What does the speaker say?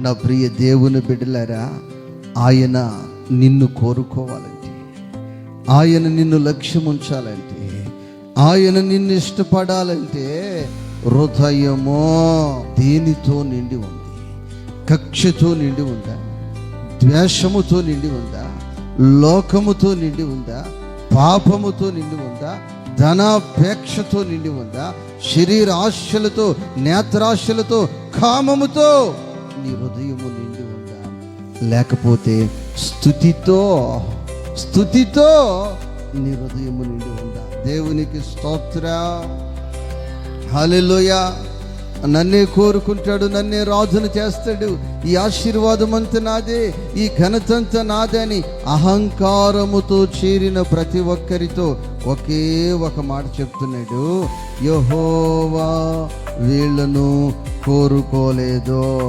నా ప్రియ దేవుని బిడ్డలారా ఆయన నిన్ను కోరుకోవాలంటే ఆయన నిన్ను లక్ష్యం ఉంచాలంటే ఆయన నిన్ను ఇష్టపడాలంటే హృదయమో దేనితో నిండి ఉంది? కక్షతో నిండి ఉందా? ద్వేషముతో నిండి ఉందా? లోకముతో నిండి ఉందా? పాపముతో నిండి ఉందా? ధనాపేక్షతో నిండి ఉందా? శరీర ఆశలతో నేత్రాశలతో కామముతో నీ హృదయము నిండి ఉందా? లేకపోతే స్థుతితో స్థుతితో నీ హృదయము నిండి ఉందా? దేవునికి స్తోత్ర. హాలిలోయ నన్నే కోరుకుంటాడు నన్నే రాజును చేస్తాడు. ఈ ఆశీర్వాదం అంతా నాదే ఈ ఘనతంత నాదే అని అహంకారముతో చేరిన ప్రతి ఒక్కరితో ఒకే ఒక మాట చెప్తున్నాడు. యహోవా వీళ్ళను కోరుకోలేదు.